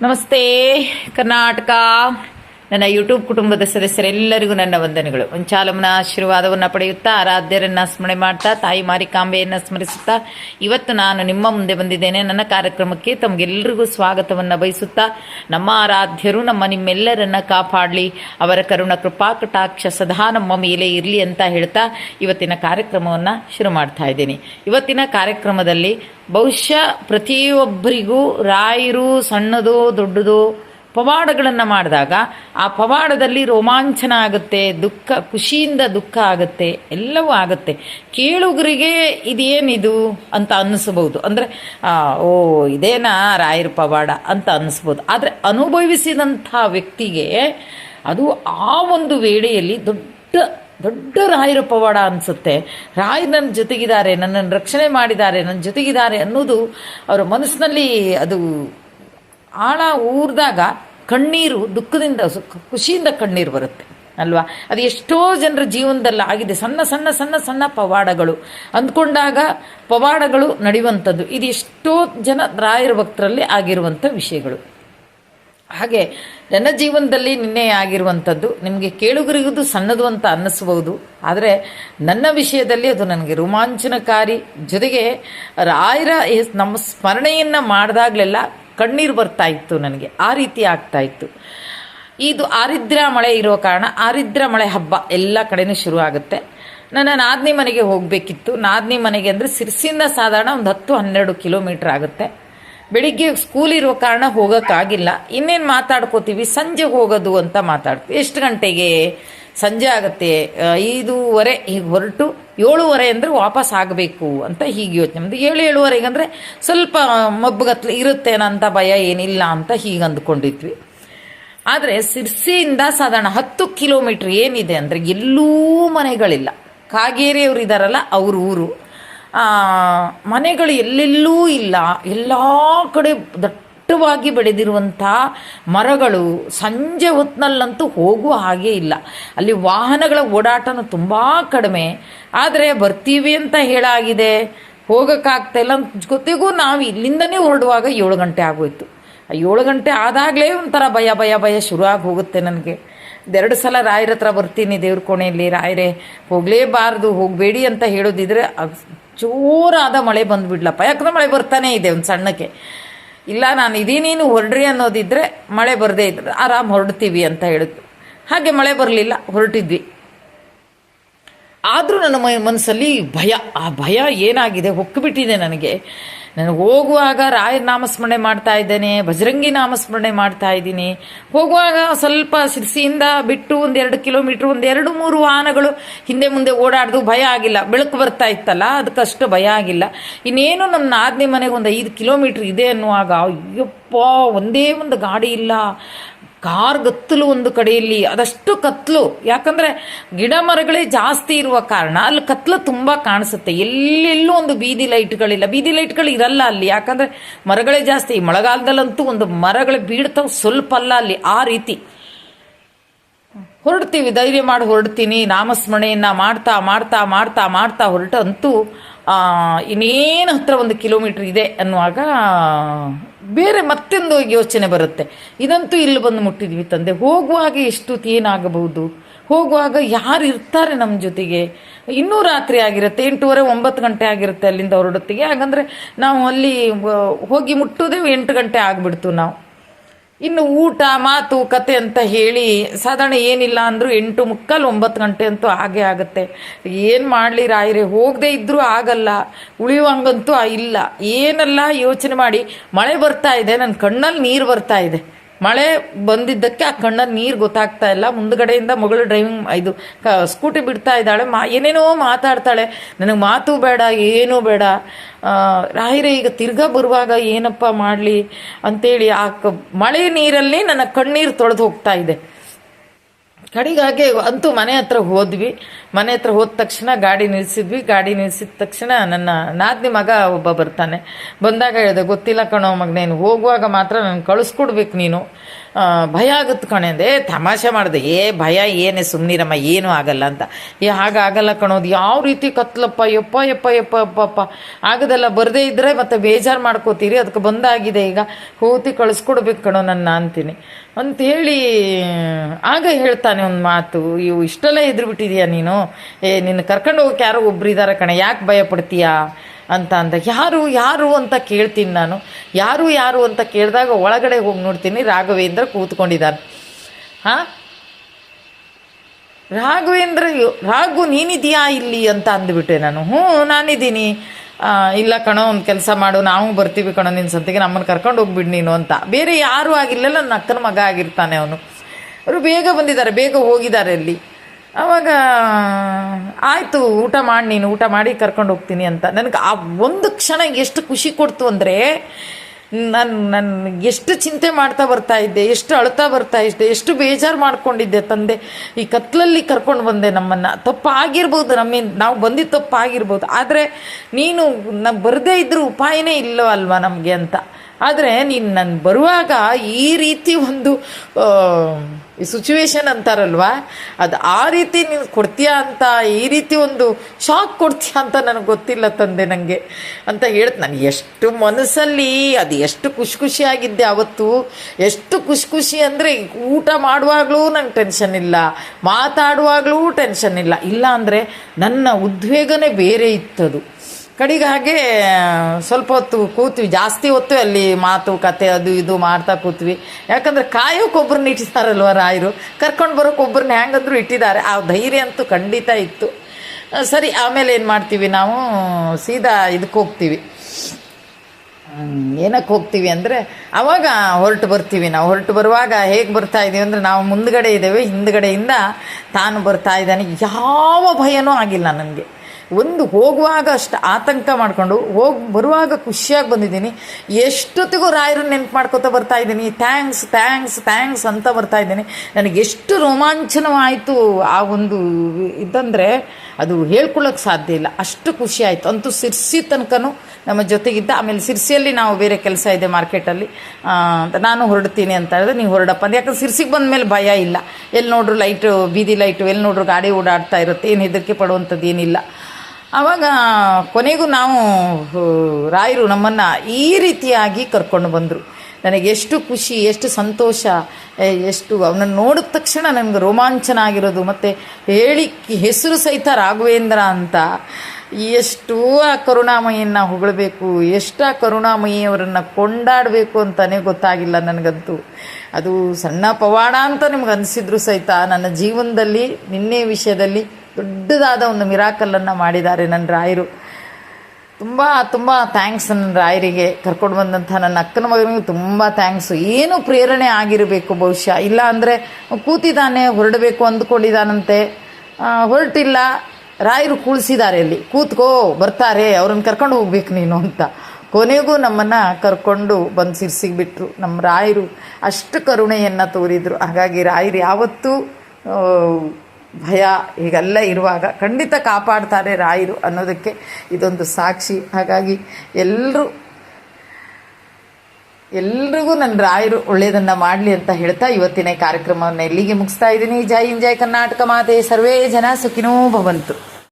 ನಮಸ್ತೆ ಕರ್ನಾಟಕ ನನ್ನ ಯೂಟ್ಯೂಬ್ ಕುಟುಂಬದ ಸದಸ್ಯರೆಲ್ಲರಿಗೂ ನನ್ನ ವಂದನೆಗಳು. ಒಂಚಾಲಮ್ಮನ ಆಶೀರ್ವಾದವನ್ನು ಪಡೆಯುತ್ತಾ, ಆರಾಧ್ಯರನ್ನು ಸ್ಮರಣೆ ಮಾಡ್ತಾ, ತಾಯಿ ಮಾರಿಕಾಂಬೆಯನ್ನು ಸ್ಮರಿಸುತ್ತಾ, ಇವತ್ತು ನಾನು ನಿಮ್ಮ ಮುಂದೆ ಬಂದಿದ್ದೇನೆ. ನನ್ನ ಕಾರ್ಯಕ್ರಮಕ್ಕೆ ತಮಗೆಲ್ಲರಿಗೂ ಸ್ವಾಗತವನ್ನು ಬಯಸುತ್ತಾ, ನಮ್ಮ ಆರಾಧ್ಯರು ನಮ್ಮ ನಿಮ್ಮೆಲ್ಲರನ್ನ ಕಾಪಾಡಲಿ, ಅವರ ಕರುಣ ಕೃಪಾ ಕಟಾಕ್ಷ ಸದಾ ನಮ್ಮ ಮೇಲೆ ಇರಲಿ ಅಂತ ಹೇಳ್ತಾ ಇವತ್ತಿನ ಕಾರ್ಯಕ್ರಮವನ್ನು ಶುರು ಮಾಡ್ತಾ ಇದ್ದೀನಿ. ಇವತ್ತಿನ ಕಾರ್ಯಕ್ರಮದಲ್ಲಿ ಬಹುಶಃ ಪ್ರತಿಯೊಬ್ಬರಿಗೂ ರಾಯರು, ಸಣ್ಣದು, ದೊಡ್ಡದು ಪವಾಡಗಳನ್ನು ಮಾಡಿದಾಗ ಆ ಪವಾಡದಲ್ಲಿ ರೋಮಾಂಚನ ಆಗುತ್ತೆ, ದುಃಖ, ಖುಷಿಯಿಂದ ದುಃಖ ಆಗುತ್ತೆ, ಎಲ್ಲವೂ ಆಗುತ್ತೆ. ಕೇಳುಗರಿಗೆ ಇದೇನಿದು ಅಂತ ಅನ್ನಿಸ್ಬೋದು ಅಂದರೆ ಓ, ಇದೇನಾ ರಾಯರ ಪವಾಡ ಅಂತ ಅನ್ನಿಸ್ಬೋದು ಆದರೆ ಅನುಭವಿಸಿದಂಥ ವ್ಯಕ್ತಿಗೆ ಅದು ಆ ಒಂದು ವೇಳೆಯಲ್ಲಿ ದೊಡ್ಡ ದೊಡ್ಡ ರಾಯರ ಪವಾಡ ಅನಿಸುತ್ತೆ. ರಾಯರು ನನ್ನ ಜೊತೆಗಿದ್ದಾರೆ, ನನ್ನನ್ನು ರಕ್ಷಣೆ ಮಾಡಿದ್ದಾರೆ ನನ್ನ ಜೊತೆಗಿದ್ದಾರೆ ಅನ್ನೋದು ಅವರ ಮನಸ್ಸಿನಲ್ಲಿ ಅದು ಆಳ ಊರಿದಾಗ ಕಣ್ಣೀರು ದುಃಖದಿಂದ ಖುಷಿಯಿಂದ ಕಣ್ಣೀರು ಬರುತ್ತೆ, ಅಲ್ವಾ? ಅದು ಎಷ್ಟೋ ಜನರ ಜೀವನದಲ್ಲಿ ಆಗಿದೆ. ಸಣ್ಣ ಸಣ್ಣ ಸಣ್ಣ ಸಣ್ಣ ಪವಾಡಗಳು. ಅಂದ್ಕೊಂಡಾಗ ಪವಾಡಗಳು ನಡೆಯುವಂಥದ್ದು. ಇದು ಎಷ್ಟೋ ಜನ ರಾಯರ ಭಕ್ತರಲ್ಲಿ ಆಗಿರುವಂಥ ವಿಷಯಗಳು. ಹಾಗೆ ನನ್ನ ಜೀವನದಲ್ಲಿ ನಿನ್ನೆ ಆಗಿರುವಂಥದ್ದು, ನಿಮಗೆ ಕೇಳುಗರಿಗೂ ಸಣ್ಣದು ಅಂತ ಅನ್ನಿಸ್ಬೋದು ಆದರೆ ನನ್ನ ವಿಷಯದಲ್ಲಿ ಅದು ನನಗೆ ರೋಮಾಂಚನಕಾರಿ ಜೊತೆಗೆ ರಾಯರ ನಮ್ಮ ಸ್ಮರಣೆಯನ್ನು ಮಾಡಿದಾಗಲೆಲ್ಲ ಕಣ್ಣೀರು ಬರ್ತಾ ಇತ್ತು ನನಗೆ, ಆ ರೀತಿ ಆಗ್ತಾ ಇತ್ತು. ಇದು ಆರಿದ್ರ ಮಳೆ ಇರೋ ಕಾರಣ ಆರಿದ್ರ ಮಳೆ ಹಬ್ಬ ಎಲ್ಲ ಕಡೆನೂ ಶುರು ಆಗುತ್ತೆ. ನನ್ನ ನಾದ್ನಿ ಮನೆಗೆ ಹೋಗಬೇಕಿತ್ತು. ನಾದ್ನಿ ಮನೆಗೆ ಅಂದರೆ ಸಿರ್ಸಿಯಿಂದ ಸಾಧಾರಣ ಒಂದು ಹತ್ತು, ಹನ್ನೆರಡು ಕಿಲೋಮೀಟರ್ ಆಗುತ್ತೆ. ಬೆಳಿಗ್ಗೆ ಸ್ಕೂಲ್ ಇರುವ ಕಾರಣ ಹೋಗೋಕ್ಕಾಗಿಲ್ಲ. ಇನ್ನೇನು ಮಾತಾಡ್ಕೋತೀವಿ? ಸಂಜೆ ಹೋಗೋದು ಅಂತ ಮಾತಾಡ್ತೀವಿ. ಎಷ್ಟು ಗಂಟೆಗೆ? ಸಂಜೆ ಆಗುತ್ತೆ ಐದೂವರೆ, ಹೀಗೆ ಹೊರಟು ಏಳುವರೆ ಅಂದರೆ ವಾಪಸ್ ಆಗಬೇಕು ಅಂತ ಹೀಗೆ ಯೋಚನೆ. ನಮ್ದು ಏಳು ಏಳುವರೆಗೆ ಅಂದರೆ ಸ್ವಲ್ಪ ಮಬ್ಬುಗತ್ಲೆ ಇರುತ್ತೇನಂತ ಭಯ ಏನಿಲ್ಲ ಅಂತ ಹೀಗೆ ಅಂದ್ಕೊಂಡಿದ್ವಿ. ಆದರೆ ಸಿರ್ಸಿಯಿಂದ ಸಾಧಾರಣ ಹತ್ತು ಕಿಲೋಮೀಟ್ರ್ ಏನಿದೆ ಅಂದರೆ ಎಲ್ಲೂ ಮನೆಗಳಿಲ್ಲ. ಕಾಗೇರಿಯವರು ಇದ್ದಾರಲ್ಲ ಅವ್ರ ಊರು. ಮನೆಗಳು ಎಲ್ಲೆಲ್ಲೂ ಇಲ್ಲ. ಎಲ್ಲ ಕಡೆ ದಟ್ಟವಾಗಿ ಬೆಳೆದಿರುವಂಥ ಮರಗಳು ಸಂಜೆ ಹೊತ್ತಿನಲ್ಲಂತೂ ಹೋಗುವ ಹಾಗೆ ಇಲ್ಲ. ಅಲ್ಲಿ ವಾಹನಗಳ ಓಡಾಟನೂ ತುಂಬ ಕಡಿಮೆ. ಆದರೆ ಬರ್ತೀವಿ ಅಂತ ಹೇಳಾಗಿದೆ. ಹೋಗೋಕ್ಕಾಗ್ತಾ ಇಲ್ಲ ಜೊತೆಗೂ ನಾವು ಇಲ್ಲಿಂದನೇ ಹೊರಡುವಾಗ ಏಳು ಗಂಟೆ ಆಗೋಯ್ತು. ಏಳು ಗಂಟೆ ಆದಾಗಲೇ ಒಂಥರ ಭಯ ಭಯ ಭಯ ಶುರುವಾಗಿ ಹೋಗುತ್ತೆ ನನಗೆ. ಎರಡು ಸಲ ರಾಯರ ಹತ್ರ ಬರ್ತೀನಿ ದೇವ್ರ ಕೋಣೆಯಲ್ಲಿ, ರಾಯರೇ, ಹೋಗಲೇಬಾರ್ದು, ಹೋಗಬೇಡಿ ಅಂತ ಹೇಳೋದಿದ್ರೆ ಜೋರಾದ ಮಳೆ ಬಂದುಬಿಡ್ಲಪ್ಪ. ಯಾಕಂದ್ರೆ ಮಳೆ ಬರ್ತಾನೇ ಇದೆ ಒಂದು ಸಣ್ಣಕ್ಕೆ. ಇಲ್ಲ, ನಾನು ಇದೀನೇನು ಹೊರಡ್ರಿ ಅನ್ನೋದಿದ್ರೆ ಮಳೆ ಬರದೇ ಇದ್ರೆ ಆರಾಮ್ ಹೊರಡ್ತೀವಿ ಅಂತ ಹೇಳಿದ್ರು. ಹಾಗೆ ಮಳೆ ಬರಲಿಲ್ಲ, ಹೊರಟಿದ್ವಿ. ಆದರೂ ನನ್ನ ಮನಸ್ಸಲ್ಲಿ ಭಯ. ಆ ಭಯ ಏನಾಗಿದೆ? ಹೊಕ್ಕಿಬಿಟ್ಟಿದೆ ನನಗೆ. ನಾನು ಹೋಗುವಾಗ ರಾಯರ ನಾಮಸ್ಮರಣೆ ಮಾಡ್ತಾ ಇದ್ದೇನೆ, ಭಜರಂಗಿ ನಾಮಸ್ಮರಣೆ ಮಾಡ್ತಾ ಇದ್ದೀನಿ. ಹೋಗುವಾಗ ಸ್ವಲ್ಪ ಸಿರಿಸಿಯಿಂದ ಬಿಟ್ಟು ಒಂದೆರಡು ಕಿಲೋಮೀಟ್ರ್ ಒಂದೆರಡು ಮೂರು ವಾಹನಗಳು ಹಿಂದೆ ಮುಂದೆ ಓಡಾಡ್ದು ಭಯ ಆಗಿಲ್ಲ. ಬೆಳಕು ಬರ್ತಾ ಇತ್ತಲ್ಲ, ಅದಕ್ಕಷ್ಟು ಭಯ ಆಗಿಲ್ಲ. ಇನ್ನೇನು ನಮ್ಮ ನಾದ್ನಿ ಮನೆಗೆ ಒಂದು ಐದು ಕಿಲೋಮೀಟ್ರ್ ಇದೆ ಅನ್ನುವಾಗ, ಅಯ್ಯಪ್ಪ, ಒಂದೇ ಒಂದು ಗಾಡಿ ಇಲ್ಲ. ಕಾರ್ ಗತ್ತಲು ಒಂದು ಕಡೆಯಲ್ಲಿ, ಅದಷ್ಟು ಕತ್ಲು. ಯಾಕಂದ್ರೆ ಗಿಡ ಮರಗಳೇ ಜಾಸ್ತಿ ಇರುವ ಕಾರಣ ಅಲ್ಲಿ ಕತ್ಲು ತುಂಬಾ ಕಾಣಿಸುತ್ತೆ. ಎಲ್ಲೆಲ್ಲೂ ಒಂದು ಬೀದಿ ಲೈಟ್ಗಳಿಲ್ಲ. ಬೀದಿ ಲೈಟ್ಗಳು ಇರಲ್ಲ ಅಲ್ಲಿ. ಯಾಕಂದ್ರೆ ಮರಗಳೇ ಜಾಸ್ತಿ. ಮಳೆಗಾಲದಲ್ಲಂತೂ ಒಂದು ಮರಗಳು ಬೀಳ್ತಾವೆ ಸ್ವಲ್ಪ ಅಲ್ಲ ಅಲ್ಲಿ. ಆ ರೀತಿ. ಹೊರಡ್ತೀವಿ, ಧೈರ್ಯ ಮಾಡಿ ಹೊರಡ್ತೀನಿ, ನಾಮಸ್ಮರಣೆಯನ್ನ ಮಾಡ್ತಾ ಮಾಡ್ತಾ ಮಾಡ್ತಾ ಮಾಡ್ತಾ ಹೊರಟಂತೂ ಇನ್ನೇನು ಹತ್ರ ಒಂದು ಕಿಲೋಮೀಟರ್ ಇದೆ ಅನ್ನುವಾಗ ಬೇರೆ ಮತ್ತೊಂದು ಯೋಚನೆ ಬರುತ್ತೆ. ಇದಂತೂ ಇಲ್ಲಿ ಬಂದು ಮುಟ್ಟಿದ್ವಿ ತಂದೆ. ಹೋಗುವಾಗ ಎಷ್ಟು ಏನಾಗಬಹುದು? ಹೋಗುವಾಗ ಯಾರು ಇರ್ತಾರೆ ನಮ್ಮ ಜೊತೆಗೆ? ಇನ್ನೂ ರಾತ್ರಿ ಆಗಿರುತ್ತೆ, ಎಂಟೂವರೆ, ಒಂಬತ್ತು ಗಂಟೆ ಆಗಿರುತ್ತೆ ಅಲ್ಲಿಂದ ಹೊರಡೊತ್ತಿಗೆ ಹಾಗಂದ್ರೆ ನಾವು ಅಲ್ಲಿ ಹೋಗಿ ಮುಟ್ಟೋದೇ ಎಂಟು ಗಂಟೆ ಆಗಿಬಿಡ್ತು ನಾವು. ಇನ್ನು ಊಟ, ಮಾತು, ಕತೆ ಅಂತ ಹೇಳಿ ಸಾಧಾರಣ ಏನಿಲ್ಲ ಅಂದರೂ ಎಂಟು ಮುಕ್ಕಾಲು ಒಂಬತ್ತು ಗಂಟೆ ಅಂತೂ ಹಾಗೆ ಆಗುತ್ತೆ. ಏನು ಮಾಡಲಿ ರಾಯರೇ, ಹೋಗದೆ ಇದ್ದರೂ ಆಗಲ್ಲ, ಉಳಿಯುವಂಗಂತೂ ಇಲ್ಲ. ಏನೆಲ್ಲ ಯೋಚನೆ ಮಾಡಿ, ಮಳೆ ಬರ್ತಾ ಇದೆ ನನ್ನ ಕಣ್ಣಲ್ಲಿ ನೀರು ಬರ್ತಾ ಇದೆ. ಮಳೆ ಬಂದಿದ್ದಕ್ಕೆ ಆ ಕಣ್ಣಲ್ಲಿ ನೀರು ಗೊತ್ತಾಗ್ತಾ ಇಲ್ಲ. ಮುಂದ್ಗಡೆಯಿಂದ ಮಗಳು ಡ್ರೈವಿಂಗ್ ಇದು ಸ್ಕೂಟಿ ಬಿಡ್ತಾ ಇದ್ದಾಳೆ. ಮಾ ಏನೇನೋ ಮಾತಾಡ್ತಾಳೆ. ನನಗೆ ಮಾತು ಬೇಡ ಏನೂ ಬೇಡ. ಆ, ರಾಯರೇ ಈಗ ತಿರ್ಗಾ ಬರುವಾಗ ಏನಪ್ಪ ಮಾಡಲಿ? ಅಂತೇಳಿ ಆ ಮಳೆ ನೀರಲ್ಲಿ ನನ್ನ ಕಣ್ಣೀರು ತೊಳೆದು ಹೋಗ್ತಾ ಇದೆ. ಕಡೆಗಾಗೆ ಅಂತೂ ಮನೆ ಹತ್ರ ಹೋದ್ವಿ. ಮನೆ ಹತ್ರ ಹೋದ ತಕ್ಷಣ ಗಾಡಿ ನಿಲ್ಲಿಸಿದ್ವಿ ಗಾಡಿ ನಿಲ್ಲಿಸಿದ ತಕ್ಷಣ ನನ್ನ ನಾದ್ನಿ ಮಗ ಒಬ್ಬ ಬರ್ತಾನೆ. ಬಂದಾಗ ಹೇಳಿದೆ, ಗೊತ್ತಿಲ್ಲ ಕಣೋ ಮಗನೇನು ಹೋಗುವಾಗ ಮಾತ್ರ ನಾನು ಕಳಿಸ್ಕೊಡ್ಬೇಕು ನೀನು. ಭಯ ಆಗುತ್ತೆ ಕಣೆ ಅಂದೆ. ತಮಾಷೆ ಮಾಡಿದೆ. ಏ, ಭಯ, ಏನೇ ಸುಮ್ಮನಿರಮ್ಮ ಏನೂ ಆಗಲ್ಲ ಅಂತ. ಏ ಹಾಗಾಗಲ್ಲ ಕಣೋದು ಯಾವ ರೀತಿ ಕತ್ಲಪ್ಪ, ಯಪ್ಪ ಯಪ್ಪ ಯಪ್ಪ ಯಪ್ಪ ಯಪ್ಪ. ಆಗದಲ್ಲ ಬರದೇ ಇದ್ದರೆ ಮತ್ತೆ ಬೇಜಾರು ಮಾಡ್ಕೋತೀರಿ. ಅದಕ್ಕೆ ಬಂದಾಗಿದೆ ಈಗ. ಹೋತಿ ಕಳಿಸ್ಕೊಡ್ಬೇಕು ಕಣೋ ನನ್ನ ಅಂತೀನಿ. ಅಂತೇಳಿ ಆಗ ಹೇಳ್ತಾನೆ ಒಂದು ಮಾತು, ಇವು ಇಷ್ಟೆಲ್ಲ ಹೆದ್ರು ಬಿಟ್ಟಿದೀಯಾ ನೀನು? ಏ, ನಿನ್ನ ಕರ್ಕೊಂಡು ಹೋಗಕ್ಕೆ ಯಾರೋ ಒಬ್ರು ಇದ್ದಾರೆ ಕಣೆ, ಯಾಕೆ ಭಯ ಪಡ್ತೀಯಾ ಅಂತ ಅಂದ. ಯಾರು ಯಾರು ಅಂತ ಕೇಳ್ತೀನಿ ನಾನು. ಯಾರು ಯಾರು ಅಂತ ಕೇಳಿದಾಗ ಒಳಗಡೆ ಹೋಗಿ ನೋಡ್ತೀನಿ. ರಾಘವೇಂದ್ರ ಕೂತ್ಕೊಂಡಿದ್ದಾನೆ. ಹಾಂ? ರಾಘವೇಂದ್ರ, ರಾಘು ನೀನಿದೀಯಾ ಇಲ್ಲಿ? ಅಂತ ಅಂದ್ಬಿಟ್ಟೆ ನಾನು. ಹ್ಞೂ, ನಾನಿದ್ದೀನಿ. ಇಲ್ಲ ಕಣೋ, ಒಂದು ಕೆಲಸ ಮಾಡು, ನಾವು ಬರ್ತೀವಿ ಕಣೋ ನಿನ್ನ ಸಂತಿಗೆ ನಮ್ಮನ್ನು ಕರ್ಕೊಂಡು ಹೋಗ್ಬಿಡು ನೀನು ಅಂತ. ಬೇರೆ ಯಾರೂ ಆಗಿಲ್ಲ ನನ್ನ ಅಕ್ಕನ ಮಗ ಆಗಿರ್ತಾನೆ ಅವನು. ಅವರು ಬೇಗ ಬಂದಿದ್ದಾರೆ, ಬೇಗ ಹೋಗಿದ್ದಾರೆ ಅಲ್ಲಿ. ಆವಾಗ ಆಯಿತು, ಊಟ ಮಾಡಿ ನೀನು, ಊಟ ಮಾಡಿ ಕರ್ಕೊಂಡು ಹೋಗ್ತೀನಿ ಅಂತ. ನನಗೆ ಆ ಒಂದು ಕ್ಷಣ ಎಷ್ಟು ಖುಷಿ ಕೊಡ್ತು ಅಂದರೆ ನಾನು ನನ್ನ ಎಷ್ಟು ಚಿಂತೆ ಮಾಡ್ತಾ ಬರ್ತಾ ಇದ್ದೆ, ಎಷ್ಟು ಅಳ್ತಾ ಬರ್ತಾ ಇದ್ದೆ, ಎಷ್ಟು ಬೇಜಾರು ಮಾಡ್ಕೊಂಡಿದ್ದೆ ತಂದೆ. ಈ ಕತ್ಲಲ್ಲಿ ಕರ್ಕೊಂಡು ಬಂದೆ ನಮ್ಮನ್ನು. ತಪ್ಪಾಗಿರ್ಬೋದು ನಮ್ಮಿಂದ ನಾವು ಬಂದಿದ್ದು ತಪ್ಪಾಗಿರ್ಬೋದು. ಆದರೆ ನೀನು ನಾವು ಬರದೇ ಇದ್ದರೂ ಉಪಾಯನೇ ಇಲ್ಲೋ ಅಲ್ವಾ ನಮಗೆ ಅಂತ. ಆದರೆ ನೀನು ನಾನು ಬರುವಾಗ ಈ ರೀತಿ ಒಂದು ಈ ಸಿಚುವೇಶನ್ ಅಂತಾರಲ್ವಾ? ಅದು ಆ ರೀತಿ ನೀನು ಕೊಡ್ತೀಯಾ ಅಂತ, ಈ ರೀತಿ ಒಂದು ಶಾಕ್ ಕೊಡ್ತೀಯಾ ಅಂತ ನನಗೆ ಗೊತ್ತಿಲ್ಲ ತಂದೆ ನನಗೆ ಅಂತ ಹೇಳ್ತು ನಾನು ಎಷ್ಟು ಮನಸ್ಸಲ್ಲಿ, ಅದು ಎಷ್ಟು ಖುಷಿ ಖುಷಿಯಾಗಿದ್ದೆ ಅವತ್ತು. ಎಷ್ಟು ಖುಷಿ ಖುಷಿ ಅಂದರೆ ಊಟ ಮಾಡುವಾಗಲೂ ನಂಗೆ ಟೆನ್ಷನ್ ಇಲ್ಲ. ಮಾತಾಡುವಾಗಲೂ ಟೆನ್ಷನ್ ಇಲ್ಲ. ಇಲ್ಲ ಅಂದರೆ ನನ್ನ ಉದ್ವೇಗನೇ ಬೇರೆ ಇತ್ತದು. ಕಡೆಗೆ ಹಾಗೆ ಸ್ವಲ್ಪ ಹೊತ್ತು ಕೂತ್ವಿ. ಜಾಸ್ತಿ ಹೊತ್ತು ಅಲ್ಲಿ ಮಾತು, ಕತೆ, ಅದು ಇದು ಮಾಡ್ತಾ ಕೂತ್ವಿ. ಯಾಕಂದ್ರೆ ಕಾಯೋಕೆ ಒಬ್ಬರನ್ನ ಇಟ್ಟಿಸ್ತಾರಲ್ವ ರಾಯರು? ಕರ್ಕೊಂಡು ಬರೋಕೆ ಒಬ್ಬರನ್ನ ಹೆಂಗಂದ್ರು ಇಟ್ಟಿದ್ದಾರೆ. ಆ ಧೈರ್ಯ ಅಂತೂ ಖಂಡಿತ ಇತ್ತು. ಸರಿ, ಆಮೇಲೆ ಏನು ಮಾಡ್ತೀವಿ ನಾವು? ಸೀದಾ ಇದಕ್ಕೆ ಹೋಗ್ತೀವಿ. ಏನಕ್ಕೆ ಹೋಗ್ತೀವಿ ಅಂದರೆ, ಅವಾಗ ಹೊರಟು ಬರ್ತೀವಿ ನಾವು. ಹೊರಟು ಬರುವಾಗ ಹೇಗೆ ಬರ್ತಾ ಇದ್ದೀವಿ ಅಂದರೆ, ನಾವು ಮುಂದ್ಗಡೆ ಇದ್ದೇವೆ. ಹಿಂದ್ಗಡೆಯಿಂದ ತಾನು ಬರ್ತಾ ಇದ್ದಾನೆ. ಯಾವ ಭಯನೂ ಆಗಿಲ್ಲ ನನಗೆ. ಒಂದು ಹೋಗುವಾಗ ಅಷ್ಟು ಆತಂಕ ಮಾಡಿಕೊಂಡು ಹೋಗಿ, ಬರುವಾಗ ಖುಷಿಯಾಗಿ ಬಂದಿದ್ದೀನಿ. ಎಷ್ಟೊತ್ತಿಗೂ ರಾಯರು ನೆನ್ಪು ಮಾಡ್ಕೋತಾ ಬರ್ತಾ ಇದ್ದೀನಿ. ಥ್ಯಾಂಕ್ಸ್ ಥ್ಯಾಂಕ್ಸ್ ಥ್ಯಾಂಕ್ಸ್ ಅಂತ ಬರ್ತಾ ಇದ್ದೀನಿ. ನನಗೆ ಎಷ್ಟು ರೋಮಾಂಚನವಾಯಿತು ಆ ಒಂದು ಇದಂದರೆ ಅದು ಹೇಳ್ಕೊಳ್ಳೋಕೆ ಸಾಧ್ಯ ಇಲ್ಲ. ಅಷ್ಟು ಖುಷಿ ಆಯಿತು. ಅಂತೂ ಸಿರ್ಸಿ ತನಕನೂ ನಮ್ಮ ಜೊತೆಗಿದ್ದ, ಆಮೇಲೆ ಸಿರ್ಸಿಯಲ್ಲಿ ನಾವು ಬೇರೆ ಕೆಲಸ ಇದೆ ಮಾರ್ಕೆಟಲ್ಲಿ. ಅಂತ ನಾನು ಹೊರಡ್ತೀನಿ ಅಂತ ಹೇಳಿದ್ರೆ ನೀವು ಹೊರಡಪ್ಪ ಅಂತ. ಯಾಕಂದ್ರೆ ಸಿರ್ಸಿಗೆ ಬಂದ ಮೇಲೆ ಭಯ ಇಲ್ಲ. ಎಲ್ಲಿ ನೋಡ್ರು ಲೈಟು, ಬೀದಿ ಲೈಟು ಎಲ್ಲಿ ನೋಡ್ರು ಗಾಡಿ ಓಡಾಡ್ತಾ ಇರುತ್ತೆ. ಏನು ಹೆದರಿಕೆ ಪಡುವಂಥದ್ದು ಏನಿಲ್ಲ. ಆವಾಗ ಕೊನೆಗೂ ನಾವು ರಾಯರು ನಮ್ಮನ್ನು ಈ ರೀತಿಯಾಗಿ ಕರ್ಕೊಂಡು ಬಂದರು. ನನಗೆ ಎಷ್ಟು ಖುಷಿ, ಎಷ್ಟು ಸಂತೋಷ ಎಷ್ಟು ಅವನನ್ನು ನೋಡಿದ ತಕ್ಷಣ ನನಗೆ ರೋಮಾಂಚನ ಆಗಿರೋದು. ಮತ್ತು ಹೇಳಿ, ಹೆಸರು ಸಹಿತ ರಾಘವೇಂದ್ರ ಅಂತ. ಎಷ್ಟು ಆ ಕರುಣಾಮಯಿಯನ್ನು ಹೊಗಳಬೇಕು, ಎಷ್ಟು ಆ ಕರುಣಾಮಯಿಯವರನ್ನು ಕೊಂಡಾಡಬೇಕು ಅಂತಲೇ ಗೊತ್ತಾಗಿಲ್ಲ ನನಗಂತೂ. ಅದು ಸಣ್ಣ ಪವಾಡ ಅಂತ ನಿಮ್ಗೆ ಅನಿಸಿದ್ರು ಸಹಿತ. ನನ್ನ ಜೀವನದಲ್ಲಿ, ನಿನ್ನೆ ವಿಷಯದಲ್ಲಿ ದೊಡ್ಡದಾದ ಒಂದು ಮಿರಾಕಲನ್ನು ಮಾಡಿದ್ದಾರೆ ನನ್ನ ರಾಯರು. ತುಂಬ ತುಂಬ ಥ್ಯಾಂಕ್ಸ್ ನನ್ನ ರಾಯರಿಗೆ ಕರ್ಕೊಂಡು ಬಂದಂಥ ನನ್ನ ಅಕ್ಕನ ಮಗನಿಗೆ ತುಂಬ ಥ್ಯಾಂಕ್ಸು ಏನು ಪ್ರೇರಣೆ ಆಗಿರಬೇಕು ಬಹುಶಃ. ಇಲ್ಲ ಅಂದರೆ ಕೂತಿದ್ದಾನೆ ಹೊರಡಬೇಕು ಅಂದ್ಕೊಂಡಿದ್ದಾನಂತೆ. ಹೊರಟಿಲ್ಲ. ರಾಯರು ಕೂಳಿಸಿದ್ದಾರೆ ಅಲ್ಲಿ. ಕೂತ್ಕೋ, ಬರ್ತಾರೆ. ಅವ್ರನ್ನ ಕರ್ಕೊಂಡು ಹೋಗ್ಬೇಕು ನೀನು ಅಂತ. ಕೊನೆಗೂ ನಮ್ಮನ್ನು ಕರ್ಕೊಂಡು ಬಂದು ಸಿರ್ಸಿಗೆ ಬಿಟ್ಟರು ನಮ್ಮ ರಾಯರು ಅಷ್ಟು ಕರುಣೆಯನ್ನು ತೋರಿದರು. ಹಾಗಾಗಿ ರಾಯರು ಯಾವತ್ತೂ ಭಯ ಹೀಗೆಲ್ಲ ಇರುವಾಗ ಖಂಡಿತ ಕಾಪಾಡ್ತಾರೆ ರಾಯರು ಅನ್ನೋದಕ್ಕೆ ಇದೊಂದು ಸಾಕ್ಷಿ. ಹಾಗಾಗಿ ಎಲ್ಲರೂ ಎಲ್ರಿಗೂ ನನ್ನ ರಾಯರು ಒಳ್ಳೆಯದನ್ನು ಮಾಡಲಿ ಅಂತ ಹೇಳ್ತಾ ಇವತ್ತಿನ ಕಾರ್ಯಕ್ರಮವನ್ನು ಇಲ್ಲಿಗೆ ಮುಗಿಸ್ತಾ ಇದ್ದೀನಿ. ಜೈ ಜೈ ಕರ್ನಾಟಕ ಮಾತೆ. ಸರ್ವೇ ಜನ ಸುಖಿನೋ ಭವಂತು.